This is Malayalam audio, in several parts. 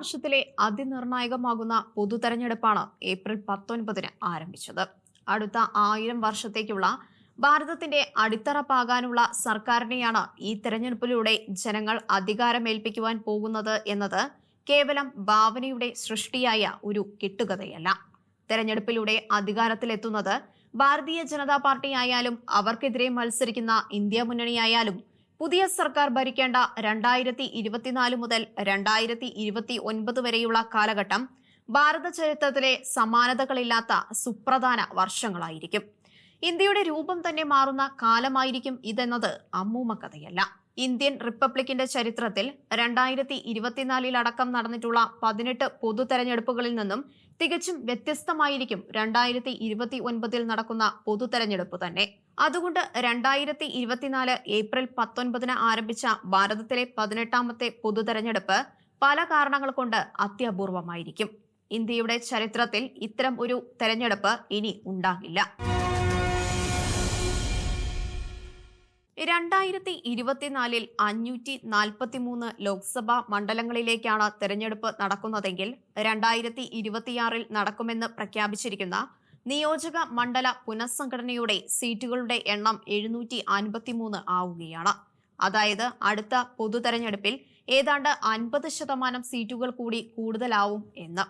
വർഷത്തിലെ അതിനിർണായകമാകുന്ന പൊതു തെരഞ്ഞെടുപ്പാണ് ഏപ്രിൽ പത്തൊൻപതിന് ആരംഭിച്ചത്. അടുത്ത ആയിരം വർഷത്തേക്കുള്ള ഭാരതത്തിന്റെ അടിത്തറ പാകാനുള്ള സർക്കാരിനെയാണ് ഈ തെരഞ്ഞെടുപ്പിലൂടെ ജനങ്ങൾ അധികാരമേൽപ്പിക്കുവാൻ പോകുന്നത് എന്നത് കേവലം ഭാവനയുടെ സൃഷ്ടിയായ ഒരു കെട്ടുകഥയല്ല. തെരഞ്ഞെടുപ്പിലൂടെ അധികാരത്തിലെത്തുന്നത് ഭാരതീയ ജനതാ പാർട്ടി ആയാലും അവർക്കെതിരെ മത്സരിക്കുന്ന ഇന്ത്യ മുന്നണിയായാലും പുതിയ സർക്കാർ ഭരിക്കേണ്ട രണ്ടായിരത്തി ഇരുപത്തിനാല് മുതൽ രണ്ടായിരത്തി ഇരുപത്തി ഒൻപത് വരെയുള്ള കാലഘട്ടം ഭാരത ചരിത്രത്തിലെ സമാനതകളില്ലാത്ത സുപ്രധാന വർഷങ്ങളായിരിക്കും. ഇന്ത്യയുടെ രൂപം തന്നെ മാറുന്ന കാലമായിരിക്കും ഇതെന്നത് അമ്മൂമ്മ കഥയല്ല ഇന്ത്യൻ റിപ്പബ്ലിക്കിന്റെ ചരിത്രത്തിൽ രണ്ടായിരത്തി ഇരുപത്തിനാലിൽ അടക്കം നടന്നിട്ടുള്ള പതിനെട്ട് പൊതു തെരഞ്ഞെടുപ്പുകളിൽ നിന്നും തികച്ചും വ്യത്യസ്തമായിരിക്കും രണ്ടായിരത്തി ഇരുപത്തി ഒൻപതിൽ നടക്കുന്ന പൊതു തെരഞ്ഞെടുപ്പ് തന്നെ. അതുകൊണ്ട് രണ്ടായിരത്തി ഇരുപത്തിനാല് ഏപ്രിൽ പത്തൊൻപതിന് ആരംഭിച്ച ഭാരതത്തിലെ പതിനെട്ടാമത്തെ പൊതു തെരഞ്ഞെടുപ്പ് പല കാരണങ്ങൾ കൊണ്ട് അത്യപൂർവമായിരിക്കും. ഇന്ത്യയുടെ ചരിത്രത്തിൽ ഇത്തരം ഒരു തെരഞ്ഞെടുപ്പ് ഇനി ഉണ്ടാകില്ല. രണ്ടായിരത്തി ഇരുപത്തിനാലിൽ അഞ്ഞൂറ്റി നാൽപ്പത്തിമൂന്ന് ലോക്സഭാ മണ്ഡലങ്ങളിലേക്കാണ് തെരഞ്ഞെടുപ്പ് നടക്കുന്നതെങ്കിൽ രണ്ടായിരത്തി ഇരുപത്തിയാറിൽ നടക്കുമെന്ന് പ്രഖ്യാപിച്ചിരിക്കുന്ന നിയോജക മണ്ഡല പുനഃസംഘടനയുടെ സീറ്റുകളുടെ എണ്ണം എഴുന്നൂറ്റി അൻപത്തിമൂന്ന് ആവുകയാണ്. അതായത് അടുത്ത പൊതു തെരഞ്ഞെടുപ്പിൽ ഏതാണ്ട് അൻപത് ശതമാനം സീറ്റുകൾ കൂടി കൂടുതലാവും എന്ന്.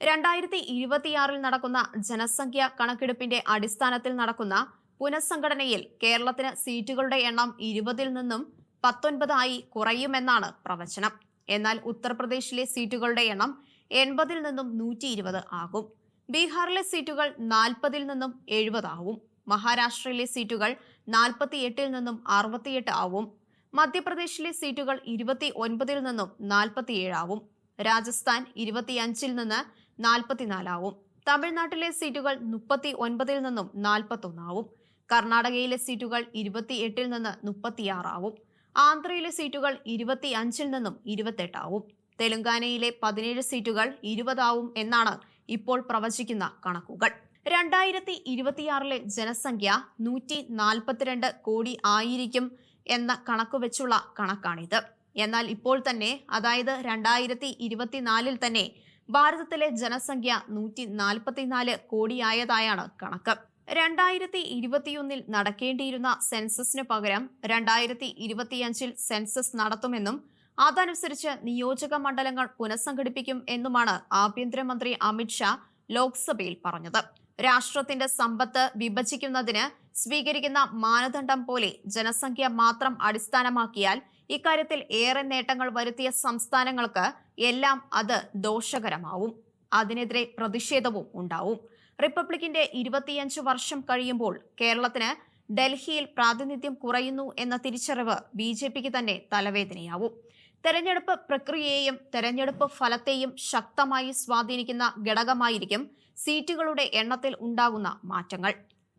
രണ്ടായിരത്തി ഇരുപത്തിയാറിൽ നടക്കുന്ന ജനസംഖ്യ കണക്കെടുപ്പിന്റെ അടിസ്ഥാനത്തിൽ നടക്കുന്ന പുനഃസംഘടനയിൽ കേരളത്തിന് സീറ്റുകളുടെ എണ്ണം ഇരുപതിൽ നിന്നും പത്തൊൻപതായി കുറയുമെന്നാണ് പ്രവചനം. എന്നാൽ ഉത്തർപ്രദേശിലെ സീറ്റുകളുടെ എണ്ണം എൺപതിൽ നിന്നും നൂറ്റി ഇരുപത് ആകും. ബീഹാറിലെ സീറ്റുകൾ നാൽപ്പതിൽ നിന്നും എഴുപതാവും. മഹാരാഷ്ട്രയിലെ സീറ്റുകൾ നാൽപ്പത്തിയെട്ടിൽ നിന്നും അറുപത്തിയെട്ട് ആവും. മധ്യപ്രദേശിലെ സീറ്റുകൾ ഇരുപത്തി ഒൻപതിൽ നിന്നും നാൽപ്പത്തിയേഴാവും. രാജസ്ഥാൻ ഇരുപത്തിയഞ്ചിൽ നിന്ന് നാൽപ്പത്തിനാലാവും. തമിഴ്നാട്ടിലെ സീറ്റുകൾ മുപ്പത്തി ഒൻപതിൽ നിന്നും നാൽപ്പത്തൊന്നാവും. കർണാടകയിലെ സീറ്റുകൾ ഇരുപത്തിയെട്ടിൽ നിന്ന് മുപ്പത്തിയാറാവും. ആന്ധ്രയിലെ സീറ്റുകൾ ഇരുപത്തി അഞ്ചിൽ നിന്നും ഇരുപത്തെട്ടാവും. തെലുങ്കാനയിലെ പതിനേഴ് സീറ്റുകൾ ഇരുപതാവും എന്നാണ് ഇപ്പോൾ പ്രവചിക്കുന്ന കണക്കുകൾ. രണ്ടായിരത്തി ഇരുപത്തിയാറിലെ ജനസംഖ്യ നൂറ്റി നാൽപ്പത്തിരണ്ട് കോടി ആയിരിക്കും എന്ന കണക്ക് വെച്ചുള്ള കണക്കാണിത്. എന്നാൽ ഇപ്പോൾ തന്നെ അതായത് രണ്ടായിരത്തി ഇരുപത്തിനാലിൽ തന്നെ ഭാരതത്തിലെ ജനസംഖ്യ നൂറ്റി നാൽപ്പത്തിനാല് കോടിയായതായാണ് കണക്ക്. രണ്ടായിരത്തി ഇരുപത്തിയൊന്നിൽ നടക്കേണ്ടിയിരുന്ന സെൻസസിന് പകരം രണ്ടായിരത്തി ഇരുപത്തിയഞ്ചിൽ സെൻസസ് നടത്തുമെന്നും അതനുസരിച്ച് നിയോജക മണ്ഡലങ്ങൾ പുനഃസംഘടിപ്പിക്കും എന്നുമാണ് ആഭ്യന്തരമന്ത്രി അമിത്ഷാ ലോക്സഭയിൽ പറഞ്ഞത്. രാഷ്ട്രത്തിന്റെ സമ്പത്ത് വിഭജിക്കുന്നതിന് സ്വീകരിക്കുന്ന മാനദണ്ഡം പോലെ ജനസംഖ്യ മാത്രം അടിസ്ഥാനമാക്കിയാൽ ഇക്കാര്യത്തിൽ ഏറെ നേട്ടങ്ങൾ വരുത്തിയ സംസ്ഥാനങ്ങൾക്ക് എല്ലാം അത് ദോഷകരമാവും. അതിനെതിരെ പ്രതിഷേധവും ഉണ്ടാവും. റിപ്പബ്ലിക്കിന്റെ ഇരുപത്തിയഞ്ച് വർഷം കഴിയുമ്പോൾ കേരളത്തിന് ഡൽഹിയിൽ പ്രാതിനിധ്യം കുറയുന്നു എന്ന തിരിച്ചറിവ് ബി തന്നെ തലവേദനയാവും. തെരഞ്ഞെടുപ്പ് പ്രക്രിയയെയും തെരഞ്ഞെടുപ്പ് ഫലത്തെയും ശക്തമായി സ്വാധീനിക്കുന്ന ഘടകമായിരിക്കും സീറ്റുകളുടെ എണ്ണത്തിൽ ഉണ്ടാകുന്ന മാറ്റങ്ങൾ.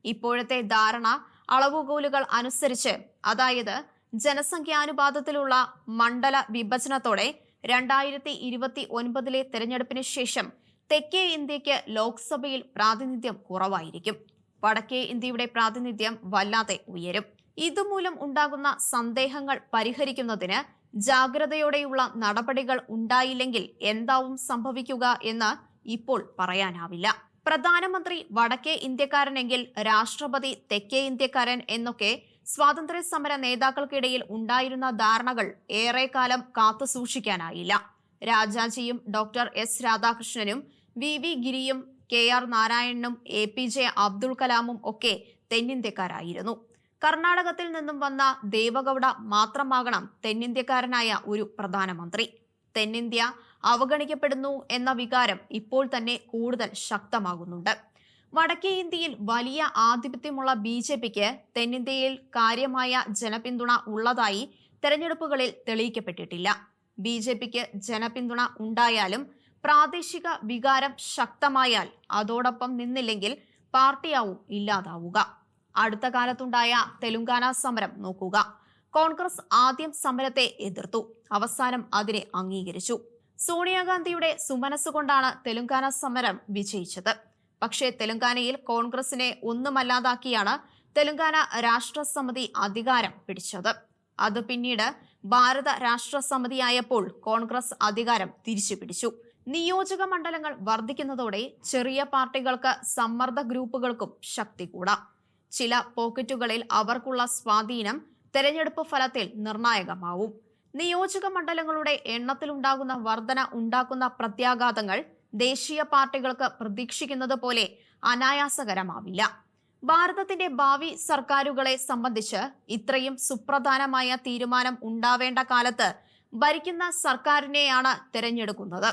ഇപ്പോഴത്തെ ധാരണ അളവുകോലുകൾ അനുസരിച്ച് അതായത് ജനസംഖ്യാനുപാതത്തിലുള്ള മണ്ഡല വിഭജനത്തോടെ രണ്ടായിരത്തി ഇരുപത്തി ഒൻപതിലെ തെരഞ്ഞെടുപ്പിന് ശേഷം തെക്കേ ഇന്ത്യയ്ക്ക് ലോക്സഭയിൽ പ്രാതിനിധ്യം കുറവായിരിക്കും. വടക്കേ ഇന്ത്യയുടെ പ്രാതിനിധ്യം വല്ലാതെ ഉയരും. ഇതുമൂലം ഉണ്ടാകുന്ന സന്ദേഹങ്ങൾ പരിഹരിക്കുന്നതിന് ജാഗ്രതയോടെയുള്ള നടപടികൾ ഉണ്ടായില്ലെങ്കിൽ എന്താവും സംഭവിക്കുക എന്ന് ഇപ്പോൾ പറയാനാവില്ല. പ്രധാനമന്ത്രി വടക്കേ ഇന്ത്യക്കാരനെങ്കിൽ രാഷ്ട്രപതി തെക്കേ ഇന്ത്യക്കാരൻ എന്നൊക്കെ സ്വാതന്ത്ര്യ സമര നേതാക്കൾക്കിടയിൽ ഉണ്ടായിരുന്ന ധാരണകൾ ഏറെക്കാലം കാത്തുസൂക്ഷിക്കാനായില്ല രാജാജിയും ഡോക്ടർ എസ്. രാധാകൃഷ്ണനും വി. വി. ഗിരിയും കെ. ആർ. നാരായണനും എ. പി. ജെ. അബ്ദുൾ കലാമും ഒക്കെ തെന്നിന്ത്യക്കാരായിരുന്നു. കർണാടകത്തിൽ നിന്നും വന്ന ദേവഗൌഡ മാത്രമാകണം തെന്നിന്ത്യക്കാരനായ ഒരു പ്രധാനമന്ത്രി. തെന്നിന്ത്യ അവഗണിക്കപ്പെടുന്നു എന്ന വികാരം ഇപ്പോൾ തന്നെ കൂടുതൽ ശക്തമാകുന്നുണ്ട്. വടക്കേ ഇന്ത്യയിൽ വലിയ ആധിപത്യമുള്ള ബി ജെ പിക്ക് തെന്നിന്ത്യയിൽ കാര്യമായ ജനപിന്തുണ ഉള്ളതായി തെരഞ്ഞെടുപ്പുകളിൽ തെളിയിക്കപ്പെട്ടിട്ടില്ല. ബി ജെ പിക്ക് ജനപിന്തുണ ഉണ്ടായാലും പ്രാദേശിക വികാരം ശക്തമായാൽ അതോടൊപ്പം നിന്നില്ലെങ്കിൽ പാർട്ടിയാവും ഇല്ലാതാവുക. അടുത്ത കാലത്തുണ്ടായ തെലുങ്കാന സമരം നോക്കുക. കോൺഗ്രസ് ആദ്യം സമരത്തെ എതിർത്തു. അവസാനം അതിനെ അംഗീകരിച്ചു. സോണിയാഗാന്ധിയുടെ സുമനസ്സുകൊണ്ടാണ് തെലുങ്കാന സമരം വിജയിച്ചത്. പക്ഷേ തെലുങ്കാനയിൽ കോൺഗ്രസിനെ ഒന്നുമല്ലാതാക്കിയാണ് തെലുങ്കാന രാഷ്ട്ര സമിതി അധികാരം പിടിച്ചത്. അത് പിന്നീട് ഭാരത രാഷ്ട്ര സമിതിയായപ്പോൾ കോൺഗ്രസ് അധികാരം തിരിച്ചു പിടിച്ചു നിയോജക മണ്ഡലങ്ങൾ വർദ്ധിക്കുന്നതോടെ ചെറിയ പാർട്ടികൾക്ക് സമ്മർദ്ദ ഗ്രൂപ്പുകൾക്കും ശക്തി കൂടാം. ചില പോക്കറ്റുകളിൽ അവർക്കുള്ള സ്വാധീനം തെരഞ്ഞെടുപ്പ് ഫലത്തിൽ നിർണായകമാവും. നിയോജക മണ്ഡലങ്ങളുടെ എണ്ണത്തിലുണ്ടാകുന്ന വർധന ഉണ്ടാക്കുന്ന പ്രത്യാഘാതങ്ങൾ ദേശീയ പാർട്ടികൾക്ക് പ്രതീക്ഷിക്കുന്നത് പോലെ അനായാസകരമാവില്ല. ഭാരതത്തിന്റെ ഭാവി സർക്കാരുകളെ സംബന്ധിച്ച് ഇത്രയും സുപ്രധാനമായ തീരുമാനം ഉണ്ടാവേണ്ട കാലത്ത് ഭരിക്കുന്ന സർക്കാരിനെയാണ് തിരഞ്ഞെടുക്കുന്നത്.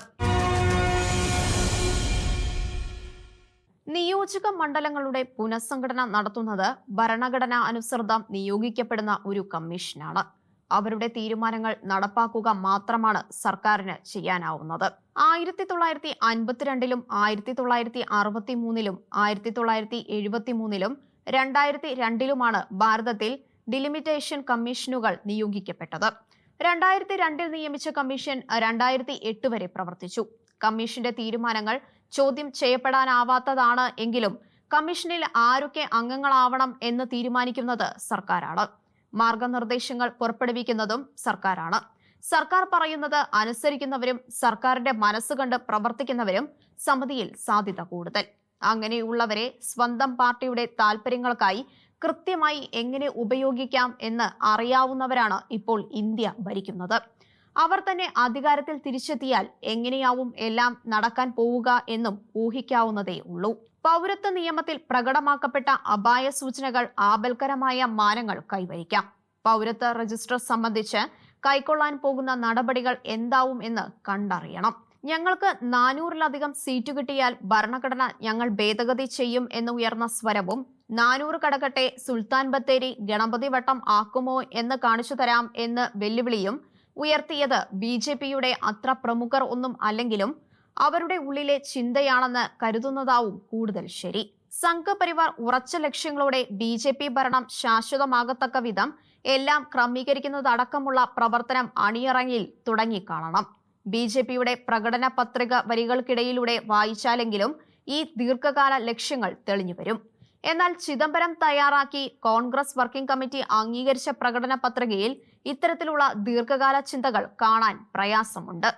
നിയോജക മണ്ഡലങ്ങളുടെ പുനഃസംഘടന നടത്തുന്നത് ഭരണഘടന അനുസൃതം നിയോഗിക്കപ്പെടുന്ന ഒരു കമ്മീഷനാണ്. അവരുടെ തീരുമാനങ്ങൾ നടപ്പാക്കുക മാത്രമാണ് സർക്കാരിന് ചെയ്യാനാവുന്നത്. ആയിരത്തി തൊള്ളായിരത്തി അൻപത്തിരണ്ടിലും ആയിരത്തി തൊള്ളായിരത്തി അറുപത്തി മൂന്നിലും ആയിരത്തി തൊള്ളായിരത്തി എഴുപത്തി മൂന്നിലും രണ്ടായിരത്തി രണ്ടിലുമാണ് ഭാരതത്തിൽ ഡിലിമിറ്റേഷൻ കമ്മീഷനുകൾ നിയോഗിക്കപ്പെട്ടത്. രണ്ടായിരത്തി രണ്ടിൽ നിയമിച്ച കമ്മീഷൻ രണ്ടായിരത്തി എട്ട് വരെ പ്രവർത്തിച്ചു. കമ്മീഷന്റെ തീരുമാനങ്ങൾ ചോദ്യം ചെയ്യപ്പെടാനാവാത്തതാണ് എങ്കിലും കമ്മീഷനിൽ ആരൊക്കെ അംഗങ്ങളാവണം എന്ന് തീരുമാനിക്കുന്നത് സർക്കാരാണ്. മാർഗനിർദ്ദേശങ്ങൾ പുറപ്പെടുവിക്കുന്നതും സർക്കാരാണ്. സർക്കാർ പറയുന്നത് അനുസരിക്കുന്നവരും സർക്കാരിന്റെ മനസ്സുകണ്ട് പ്രവർത്തിക്കുന്നവരും സമിതിയിൽ സാധ്യത കൂടുതൽ. അങ്ങനെയുള്ളവരെ സ്വന്തം പാർട്ടിയുടെ താൽപര്യങ്ങൾക്കായി കൃത്യമായി എങ്ങനെ ഉപയോഗിക്കാം എന്ന് അറിയാവുന്നവരാണ് ഇപ്പോൾ ഇന്ത്യ ഭരിക്കുന്നത്. അവർ തന്നെ അധികാരത്തിൽ തിരിച്ചെത്തിയാൽ എങ്ങനെയാവും എല്ലാം നടക്കാൻ പോവുക എന്നും ഊഹിക്കാവുന്നതേ ഉള്ളൂ. പൗരത്വ നിയമത്തിൽ പ്രകടമാക്കപ്പെട്ട അപായ സൂചനകൾ ആപൽക്കരമായ മാനങ്ങൾ കൈവരിക്കാം. പൗരത്വ രജിസ്റ്റർ സംബന്ധിച്ച് കൈക്കൊള്ളാൻ പോകുന്ന നടപടികൾ എന്താവും എന്ന് കണ്ടറിയണം. ഞങ്ങൾക്ക് നാനൂറിലധികം സീറ്റ് കിട്ടിയാൽ ഭരണഘടന ഞങ്ങൾ ഭേദഗതി ചെയ്യും എന്ന് ഉയർന്ന സ്വരവും നാനൂറ് കടക്കട്ടെ സുൽത്താൻ ബത്തേരി ഗണപതി വട്ടം ആക്കുമോ എന്ന് കാണിച്ചു തരാം എന്ന് വെല്ലുവിളിയും ഉയർത്തിയത് ബി ജെ പിയുടെ അത്ര പ്രമുഖർ ഒന്നും അല്ലെങ്കിലും അവരുടെ ഉള്ളിലെ ചിന്തയാണെന്ന് കരുതുന്നതാവും കൂടുതൽ ശരി. സംഘപരിവാർ ഉറച്ച ലക്ഷ്യങ്ങളോടെ ബി ജെ പി ഭരണം ശാശ്വതമാകത്തക്ക വിധം എല്ലാം ക്രമീകരിക്കുന്നതടക്കമുള്ള പ്രവർത്തനം അണിയറങ്ങിൽ തുടങ്ങിക്കാണണം. ബി ജെ പിയുടെ പ്രകടന പത്രിക വരികൾക്കിടയിലൂടെ വായിച്ചാലെങ്കിലും ഈ ദീർഘകാല ലക്ഷ്യങ്ങൾ തെളിഞ്ഞുവരും എന്നാൽ ചിദംബരം തയ്യാറാക്കി കോൺഗ്രസ് വർക്കിംഗ് കമ്മിറ്റി അംഗീകരിച്ച പ്രകടന പത്രികയിൽ ഇത്തരത്തിലുള്ള ദീർഘകാല ചിന്തകൾ കാണാൻ പ്രയാസമുണ്ട്.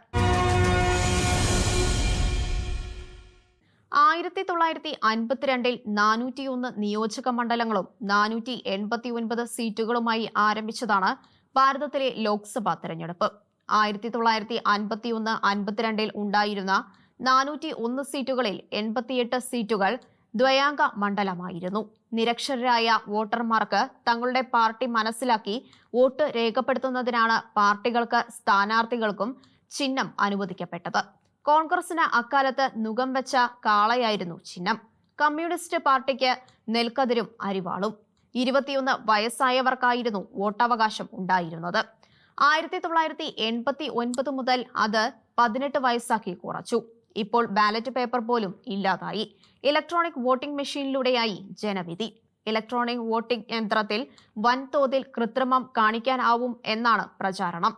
ആയിരത്തി തൊള്ളായിരത്തി അൻപത്തിരണ്ടിൽ നാനൂറ്റിയൊന്ന് നിയോജക മണ്ഡലങ്ങളും നാനൂറ്റി എൺപത്തി ഒൻപത് സീറ്റുകളുമായി ആരംഭിച്ചതാണ് ഭാരതത്തിലെ ലോക്സഭാ തെരഞ്ഞെടുപ്പ്. ആയിരത്തി തൊള്ളായിരത്തി അൻപത്തിയൊന്ന് അൻപത്തിരണ്ടിൽ ഉണ്ടായിരുന്ന നാനൂറ്റി ഒന്ന് സീറ്റുകളിൽ എൺപത്തിയെട്ട് സീറ്റുകൾ ദ്വയാംഗ മണ്ഡലമായിരുന്നു. നിരക്ഷരരായ വോട്ടർമാർക്ക് തങ്ങളുടെ പാർട്ടി മനസ്സിലാക്കി വോട്ട് രേഖപ്പെടുത്തുന്നതിനാണ് പാർട്ടികൾക്ക് സ്ഥാനാർത്ഥികൾക്കും ചിഹ്നം അനുവദിക്കപ്പെട്ടത്. കോൺഗ്രസിന് അക്കാലത്ത് നുകം വെച്ച കാളയായിരുന്നു ചിഹ്നം. കമ്മ്യൂണിസ്റ്റ് പാർട്ടിക്ക് നെൽക്കതിരും അരിവാളും. ഇരുപത്തിയൊന്ന് വയസ്സായവർക്കായിരുന്നു വോട്ടവകാശം ഉണ്ടായിരുന്നത്. ആയിരത്തി തൊള്ളായിരത്തി എൺപത്തി ഒൻപത് മുതൽ അത് പതിനെട്ട് വയസ്സാക്കി കുറച്ചു. ഇപ്പോൾ ബാലറ്റ് പേപ്പർ പോലും ഇല്ലാതായി. ഇലക്ട്രോണിക് വോട്ടിംഗ് മെഷീനിലൂടെയായി ജനവിധി. ഇലക്ട്രോണിക് വോട്ടിംഗ് യന്ത്രത്തിൽ വൻതോതിൽ കൃത്രിമം കാണിക്കാനാവും എന്നാണ് പ്രചാരണം.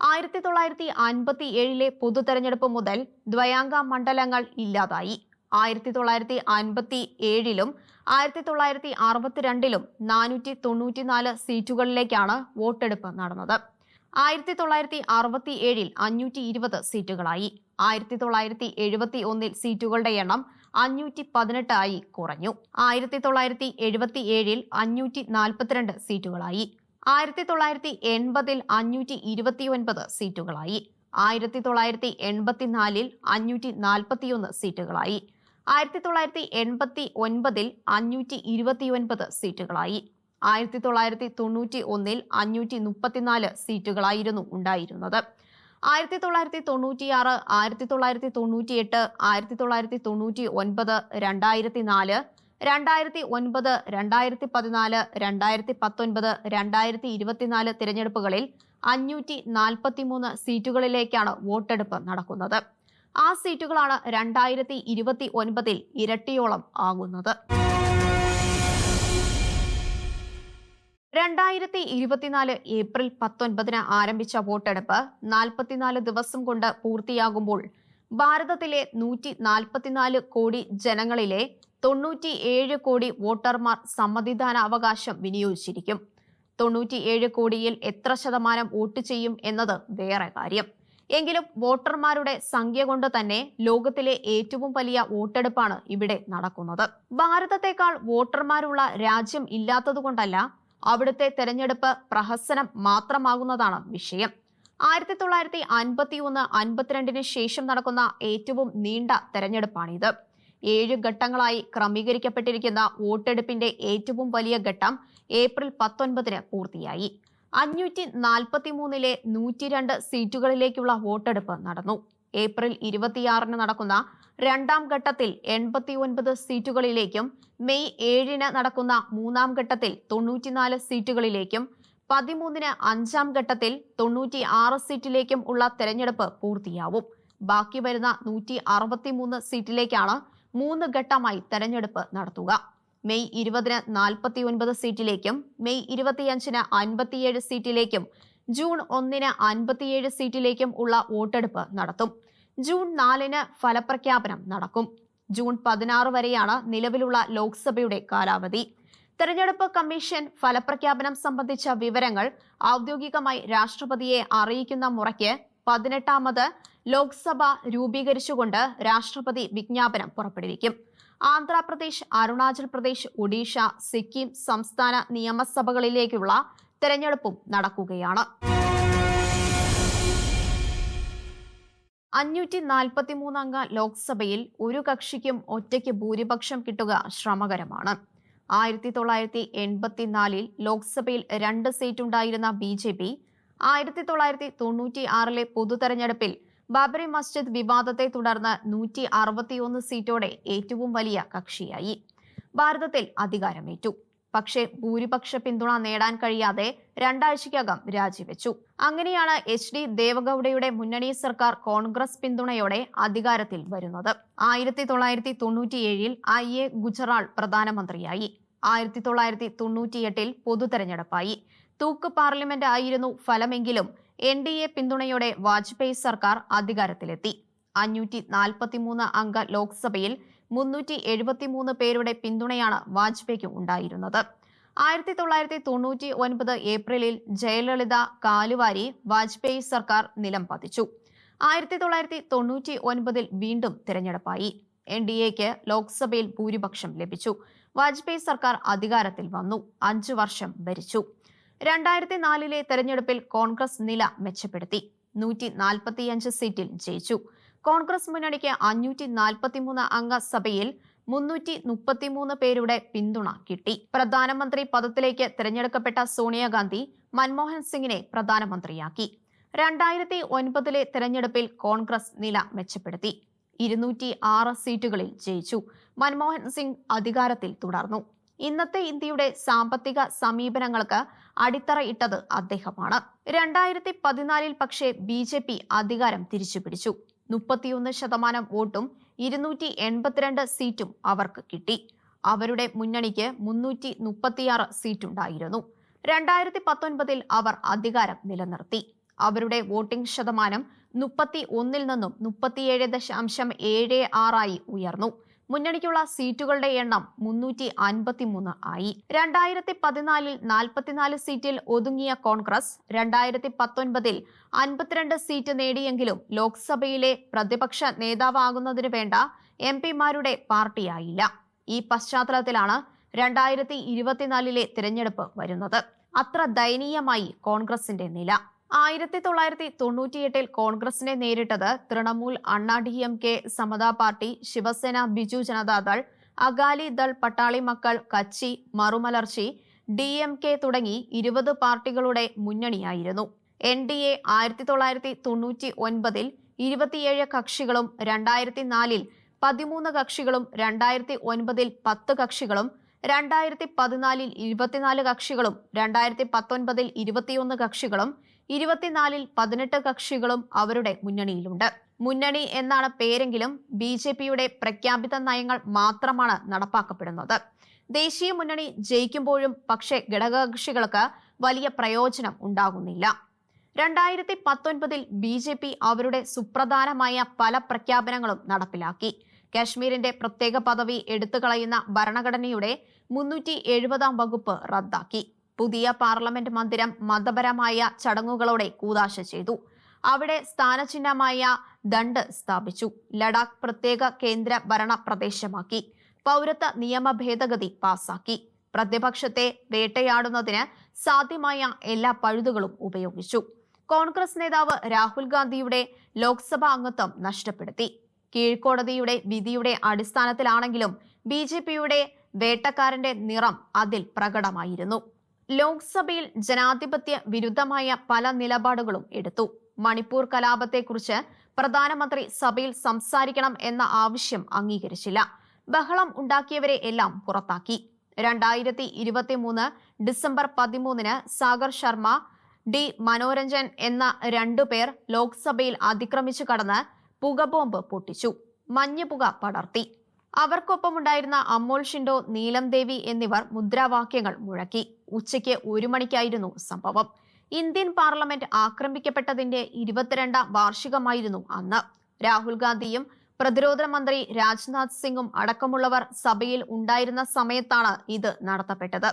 ആയിരത്തി തൊള്ളായിരത്തി അൻപത്തി ഏഴിലെ പൊതു തെരഞ്ഞെടുപ്പ് മുതൽ ദ്വയാംഗ മണ്ഡലങ്ങൾ ഇല്ലാതായി. ആയിരത്തി തൊള്ളായിരത്തി അൻപത്തി ഏഴിലും ആയിരത്തി തൊള്ളായിരത്തി അറുപത്തിരണ്ടിലും നാനൂറ്റി തൊണ്ണൂറ്റിനാല് സീറ്റുകളിലേക്കാണ് വോട്ടെടുപ്പ് നടന്നത്. ആയിരത്തി തൊള്ളായിരത്തി അറുപത്തി ഏഴിൽ അഞ്ഞൂറ്റി ഇരുപത് സീറ്റുകളായി. ആയിരത്തി തൊള്ളായിരത്തി എഴുപത്തി ഒന്നിൽ സീറ്റുകളുടെ എണ്ണം അഞ്ഞൂറ്റി പതിനെട്ടായി കുറഞ്ഞു. ആയിരത്തി തൊള്ളായിരത്തി എഴുപത്തി ഏഴിൽ അഞ്ഞൂറ്റി നാൽപ്പത്തിരണ്ട് സീറ്റുകളായി. ആയിരത്തി തൊള്ളായിരത്തി എൺപതിൽ അഞ്ഞൂറ്റി ഇരുപത്തിയൊൻപത് സീറ്റുകളായി. ആയിരത്തി തൊള്ളായിരത്തി എൺപത്തിനാലിൽ അഞ്ഞൂറ്റി നാൽപ്പത്തിയൊന്ന് സീറ്റുകളായി. ആയിരത്തി തൊള്ളായിരത്തി എൺപത്തി ഒൻപതിൽ അഞ്ഞൂറ്റി ഇരുപത്തിയൊൻപത് സീറ്റുകളായി. ആയിരത്തി തൊള്ളായിരത്തി തൊണ്ണൂറ്റി ഒന്നിൽ അഞ്ഞൂറ്റി മുപ്പത്തിനാല് സീറ്റുകളായിരുന്നു ഉണ്ടായിരുന്നത്. ആയിരത്തി തൊള്ളായിരത്തി തൊണ്ണൂറ്റിയാറ് ആയിരത്തി തൊള്ളായിരത്തി തൊണ്ണൂറ്റിയെട്ട് ആയിരത്തി തൊള്ളായിരത്തി തൊണ്ണൂറ്റി ഒൻപത് രണ്ടായിരത്തി നാല് രണ്ടായിരത്തി ഒൻപത് രണ്ടായിരത്തി പതിനാല് രണ്ടായിരത്തി പത്തൊൻപത് രണ്ടായിരത്തി ഇരുപത്തിനാല് തിരഞ്ഞെടുപ്പുകളിൽ അഞ്ഞൂറ്റി നാൽപ്പത്തിമൂന്ന് സീറ്റുകളിലേക്കാണ് വോട്ടെടുപ്പ് നടക്കുന്നത്. ആ സീറ്റുകളാണ് രണ്ടായിരത്തി ഇരുപത്തി ഒൻപതിൽ ഇരട്ടിയോളം ആകുന്നത്. രണ്ടായിരത്തി ഇരുപത്തിനാല് ഏപ്രിൽ പത്തൊൻപതിന് ആരംഭിച്ച വോട്ടെടുപ്പ് നാൽപ്പത്തിനാല് ദിവസം കൊണ്ട് പൂർത്തിയാകുമ്പോൾ ഭാരതത്തിലെ നൂറ്റി നാൽപ്പത്തിനാല് കോടി ജനങ്ങളിലെ തൊണ്ണൂറ്റി ഏഴ് കോടി വോട്ടർമാർ സമ്മതിദാന അവകാശം വിനിയോഗിച്ചിരിക്കും. തൊണ്ണൂറ്റിയേഴ് കോടിയിൽ എത്ര ശതമാനം വോട്ട് ചെയ്യും എന്നത് വേറെ കാര്യം. എങ്കിലും വോട്ടർമാരുടെ സംഖ്യ കൊണ്ട് തന്നെ ലോകത്തിലെ ഏറ്റവും വലിയ വോട്ടെടുപ്പാണ് ഇവിടെ നടക്കുന്നത്. ഭാരതത്തെക്കാൾ വോട്ടർമാരുള്ള രാജ്യം ഇല്ലാത്തതുകൊണ്ടല്ല അവിടുത്തെ തെരഞ്ഞെടുപ്പ് പ്രഹസനം മാത്രമാകുന്നതാണ് വിഷയം. ആയിരത്തി തൊള്ളായിരത്തി അൻപത്തി ഒന്ന് അൻപത്തിരണ്ടിന് ശേഷം നടക്കുന്ന ഏറ്റവും നീണ്ട തെരഞ്ഞെടുപ്പാണിത്. ഏഴ് ഘട്ടങ്ങളായി ക്രമീകരിക്കപ്പെട്ടിരിക്കുന്ന വോട്ടെടുപ്പിന്റെ ഏറ്റവും വലിയ ഘട്ടം ഏപ്രിൽ പത്തൊൻപതിന് പൂർത്തിയായി. അഞ്ഞൂറ്റി നാൽപ്പത്തി മൂന്നിലെ നൂറ്റിരണ്ട് സീറ്റുകളിലേക്കുള്ള വോട്ടെടുപ്പ് നടന്നു. ഏപ്രിൽ ഇരുപത്തിയാറിന് നടക്കുന്ന രണ്ടാം ഘട്ടത്തിൽ എൺപത്തി ഒൻപത് സീറ്റുകളിലേക്കും മെയ് ഏഴിന് നടക്കുന്ന മൂന്നാം ഘട്ടത്തിൽ തൊണ്ണൂറ്റിനാല് സീറ്റുകളിലേക്കും പതിമൂന്നിന് അഞ്ചാം ഘട്ടത്തിൽ തൊണ്ണൂറ്റി ആറ് സീറ്റിലേക്കും ഉള്ള തെരഞ്ഞെടുപ്പ് പൂർത്തിയാവും. ബാക്കി വരുന്ന നൂറ്റി അറുപത്തിമൂന്ന് സീറ്റിലേക്കാണ് മൂന്ന് ഘട്ടമായി തെരഞ്ഞെടുപ്പ് നടത്തുക. മെയ് ഇരുപതിന് നാൽപ്പത്തി ഒൻപത് സീറ്റിലേക്കും മെയ് ഇരുപത്തിയഞ്ചിന് അൻപത്തിയേഴ് സീറ്റിലേക്കും ജൂൺ ഒന്നിന് അൻപത്തിയേഴ് സീറ്റിലേക്കും ഉള്ള വോട്ടെടുപ്പ് നടത്തും. ജൂൺ നാലിന് ഫലപ്രഖ്യാപനം നടക്കും. ജൂൺ പതിനാറ് വരെയാണ് നിലവിലുള്ള ലോക്സഭയുടെ കാലാവധി. തെരഞ്ഞെടുപ്പ് കമ്മീഷൻ ഫലപ്രഖ്യാപനം സംബന്ധിച്ച വിവരങ്ങൾ ഔദ്യോഗികമായി രാഷ്ട്രപതിയെ അറിയിക്കുന്ന മുറയ്ക്ക് പതിനെട്ടാമത് ലോക്സഭ രൂപീകരിച്ചുകൊണ്ട് രാഷ്ട്രപതി വിജ്ഞാപനം പുറപ്പെടുവിക്കും. ആന്ധ്രാപ്രദേശ് അരുണാചൽ പ്രദേശ് ഒഡീഷ സിക്കിം സംസ്ഥാന നിയമസഭകളിലേക്കുള്ള തെരഞ്ഞെടുപ്പും നടക്കുകയാണ്. അഞ്ഞൂറ്റി നാൽപ്പത്തിമൂന്നംഗ ലോക്സഭയിൽ ഒരു കക്ഷിക്കും ഒറ്റയ്ക്ക് ഭൂരിപക്ഷം കിട്ടുക ശ്രമകരമാണ്. ആയിരത്തി തൊള്ളായിരത്തി എൺപത്തിനാലിൽ ലോക്സഭയിൽ രണ്ട് സീറ്റുണ്ടായിരുന്ന ബി ജെ പി ആയിരത്തി തൊള്ളായിരത്തി തൊണ്ണൂറ്റി ആറിലെ പൊതുതെരഞ്ഞെടുപ്പിൽ ബാബറി മസ്ജിദ് വിവാദത്തെ തുടർന്ന് നൂറ്റി അറുപത്തിയൊന്ന് സീറ്റോടെ ഏറ്റവും വലിയ കക്ഷിയായി. ഭാരതത്തിൽ അധികാരമേറ്റു. പക്ഷേ ഭൂരിപക്ഷ പിന്തുണ നേടാൻ കഴിയാതെ രണ്ടാഴ്ചയ്ക്കകം രാജിവെച്ചു. അങ്ങനെയാണ് എച്ച് ഡി ദേവഗൌഡയുടെ മുന്നണി സർക്കാർ കോൺഗ്രസ് പിന്തുണയോടെ അധികാരത്തിൽ വരുന്നത്. ആയിരത്തി തൊള്ളായിരത്തി തൊണ്ണൂറ്റിയേഴിൽ ഐ എ ഗുജറാൾ പ്രധാനമന്ത്രിയായി. ആയിരത്തി തൊള്ളായിരത്തി തൊണ്ണൂറ്റിയെട്ടിൽ പൊതുതെരഞ്ഞെടുപ്പായി തൂക്ക് പാർലമെന്റ് ആയിരുന്നു ഫലമെങ്കിലും എൻ ഡി എ പിന്തുണയോടെ വാജ്പേയി സർക്കാർ അധികാരത്തിലെത്തി. അഞ്ഞൂറ്റി നാൽപ്പത്തിമൂന്ന് അംഗ ലോക്സഭയിൽ മുന്നൂറ്റി എഴുപത്തിമൂന്ന് പേരുടെ പിന്തുണയാണ് വാജ്പേയിക്ക് ഉണ്ടായിരുന്നത്. ആയിരത്തി തൊള്ളായിരത്തി തൊണ്ണൂറ്റി ഒൻപത് ഏപ്രിലിൽ ജയലളിത കാലുവാരി വാജ്പേയി സർക്കാർ നിലം പതിച്ചു. ആയിരത്തി തൊള്ളായിരത്തി തൊണ്ണൂറ്റി ഒൻപതിൽ വീണ്ടും തിരഞ്ഞെടുപ്പായി. എൻ ഡി എക്ക് ലോക്സഭയിൽ ഭൂരിപക്ഷം ലഭിച്ചു. വാജ്പേയി സർക്കാർ അധികാരത്തിൽ വന്നു. അഞ്ചു വർഷം ഭരിച്ചു. രണ്ടായിരത്തി നാലിലെ തെരഞ്ഞെടുപ്പിൽ കോൺഗ്രസ് നില മെച്ചപ്പെടുത്തി. നൂറ്റി നാൽപ്പത്തിയഞ്ച് സീറ്റിൽ ജയിച്ചു. കോൺഗ്രസ് മുന്നണിക്ക് അഞ്ഞൂറ്റി നാൽപ്പത്തിമൂന്ന് അംഗ സഭയിൽ മുന്നൂറ്റി മുപ്പത്തിമൂന്ന് പേരുടെ പിന്തുണ കിട്ടി. പ്രധാനമന്ത്രി പദത്തിലേക്ക് തിരഞ്ഞെടുക്കപ്പെട്ട സോണിയാഗാന്ധി മൻമോഹൻ സിംഗിനെ പ്രധാനമന്ത്രിയാക്കി. രണ്ടായിരത്തി ഒൻപതിലെ തെരഞ്ഞെടുപ്പിൽ കോൺഗ്രസ് നില മെച്ചപ്പെടുത്തി. ഇരുന്നൂറ്റി ആറ് സീറ്റുകളിൽ ജയിച്ചു. മൻമോഹൻ സിംഗ് അധികാരത്തിൽ തുടർന്നു. ഇന്നത്തെ ഇന്ത്യയുടെ സാമ്പത്തിക സമീപനങ്ങൾക്ക് അടിത്തറ ഇട്ടത് അദ്ദേഹമാണ്. രണ്ടായിരത്തി പതിനാലിൽ പക്ഷേ ബി ജെ പി അധികാരം തിരിച്ചുപിടിച്ചു. മുപ്പത്തിയൊന്ന് ശതമാനം വോട്ടും ഇരുന്നൂറ്റി എൺപത്തിരണ്ട് സീറ്റും അവർക്ക് കിട്ടി. അവരുടെ മുന്നണിക്ക് മുന്നൂറ്റി മുപ്പത്തിയാറ് സീറ്റുണ്ടായിരുന്നു. രണ്ടായിരത്തി പത്തൊൻപതിൽ അവർ അധികാരം നിലനിർത്തി. അവരുടെ വോട്ടിംഗ് ശതമാനം മുപ്പത്തി ഒന്നിൽ നിന്നും മുപ്പത്തിയേഴ് ദശാംശം ഏഴ് ആറായി ഉയർന്നു. മുന്നണിക്കുള്ള സീറ്റുകളുടെ എണ്ണം മുന്നൂറ്റി അൻപത്തിമൂന്ന് ആയി. രണ്ടായിരത്തി പതിനാലിൽ നാൽപ്പത്തിനാല് സീറ്റിൽ ഒതുങ്ങിയ കോൺഗ്രസ് രണ്ടായിരത്തി പത്തൊൻപതിൽ അൻപത്തിരണ്ട് സീറ്റ് നേടിയെങ്കിലും ലോക്സഭയിലെ പ്രതിപക്ഷ നേതാവാകുന്നതിന് വേണ്ട എം പിമാരുടെ പാർട്ടിയായില്ല. ഈ പശ്ചാത്തലത്തിലാണ് രണ്ടായിരത്തി ഇരുപത്തിനാലിലെ തിരഞ്ഞെടുപ്പ് വരുന്നത്. അത്ര ദയനീയമായി കോൺഗ്രസിന്റെ നില. ആയിരത്തി തൊള്ളായിരത്തി തൊണ്ണൂറ്റിയെട്ടിൽ കോൺഗ്രസിനെ നേരിട്ടത് Trinamool Anna D M K Samata party Shiv Sena Biju Janata Dal Akali Dal Pattali Makkal Katchi Marumalarchi D M K തുടങ്ങി ഇരുപത് പാർട്ടികളുടെ മുന്നണിയായിരുന്നു. എൻ ഡി എ ആയിരത്തി തൊള്ളായിരത്തി തൊണ്ണൂറ്റി ഒൻപതിൽ ഇരുപത്തിയേഴ് കക്ഷികളും രണ്ടായിരത്തി നാലിൽ പതിമൂന്ന് കക്ഷികളും രണ്ടായിരത്തി ഒൻപതിൽ പത്ത് കക്ഷികളും രണ്ടായിരത്തി പതിനാലിൽ ഇരുപത്തിനാല് കക്ഷികളും രണ്ടായിരത്തി പത്തൊൻപതിൽ ഇരുപത്തിയൊന്ന് കക്ഷികളും ഇരുപത്തിനാലിൽ പതിനെട്ട് കക്ഷികളും അവരുടെ മുന്നണിയിലുണ്ട്. മുന്നണി എന്നാണ് പേരെങ്കിലും ബി ജെ പിയുടെ പ്രഖ്യാപിത നയങ്ങൾ മാത്രമാണ് നടപ്പാക്കപ്പെടുന്നത്. ദേശീയ മുന്നണി ജയിക്കുമ്പോഴും പക്ഷേ ഘടകകക്ഷികൾക്ക് വലിയ പ്രയോജനം ഉണ്ടാകുന്നില്ല. രണ്ടായിരത്തി പത്തൊൻപതിൽ ബി ജെ പി അവരുടെ സുപ്രധാനമായ പല പ്രഖ്യാപനങ്ങളും നടപ്പിലാക്കി. കാശ്മീരിന്റെ പ്രത്യേക പദവി എടുത്തു കളയുന്ന ഭരണഘടനയുടെ മുന്നൂറ്റി എഴുപതാം വകുപ്പ് റദ്ദാക്കി. പുതിയ പാർലമെന്റ് മന്ദിരം മതപരമായ ചടങ്ങുകളോടെ കൂതാശ ചെയ്തു. അവിടെ സ്ഥാനചിഹ്നമായ ദണ്ഡ് സ്ഥാപിച്ചു. ലഡാക്ക് പ്രത്യേക കേന്ദ്ര ഭരണ പ്രദേശമാക്കി. പൗരത്വ നിയമ ഭേദഗതി പാസാക്കി. പ്രതിപക്ഷത്തെ വേട്ടയാടുന്നതിന് സാധ്യമായ എല്ലാ പഴുതുകളും ഉപയോഗിച്ചു. കോൺഗ്രസ് നേതാവ് രാഹുൽ ഗാന്ധിയുടെ ലോക്സഭാ അംഗത്വം നഷ്ടപ്പെടുത്തി. കീഴ്ക്കോടതിയുടെ വിധിയുടെ അടിസ്ഥാനത്തിലാണെങ്കിലും ബി വേട്ടക്കാരന്റെ നിറം അതിൽ പ്രകടമായിരുന്നു. ലോക്സഭയിൽ ജനാധിപത്യ വിരുദ്ധമായ പല നിലപാടുകളും എടുത്തു. മണിപ്പൂർ കലാപത്തെക്കുറിച്ച് പ്രധാനമന്ത്രി സഭയിൽ സംസാരിക്കണം എന്ന ആവശ്യം അംഗീകരിച്ചില്ല. ബഹളം ഉണ്ടാക്കിയവരെ എല്ലാം പുറത്താക്കി. രണ്ടായിരത്തി ഇരുപത്തി മൂന്ന് ഡിസംബർ പതിമൂന്നിന് സാഗർ ശർമ്മ ഡി മനോരഞ്ജൻ എന്ന രണ്ടുപേർ ലോക്സഭയിൽ അതിക്രമിച്ചു കടന്ന് പുകബോംബ് പൊട്ടിച്ചു. മഞ്ഞുപുക പടർത്തി. അവർക്കൊപ്പമുണ്ടായിരുന്ന അമ്മോൾ ഷിൻഡോ നീലം ദേവി എന്നിവർ മുദ്രാവാക്യങ്ങൾ മുഴക്കി. ഉച്ചയ്ക്ക് ഒരു മണിക്കായിരുന്നു സംഭവം. ഇന്ത്യൻ പാർലമെന്റ് ആക്രമിക്കപ്പെട്ടതിന്റെ ഇരുപത്തിരണ്ടാം വാർഷികമായിരുന്നു അന്ന്. രാഹുൽ ഗാന്ധിയും പ്രതിരോധ മന്ത്രി രാജ്നാഥ് സിംഗും അടക്കമുള്ളവർ സഭയിൽ ഉണ്ടായിരുന്ന സമയത്താണ് ഇത് നടത്തപ്പെട്ടത്.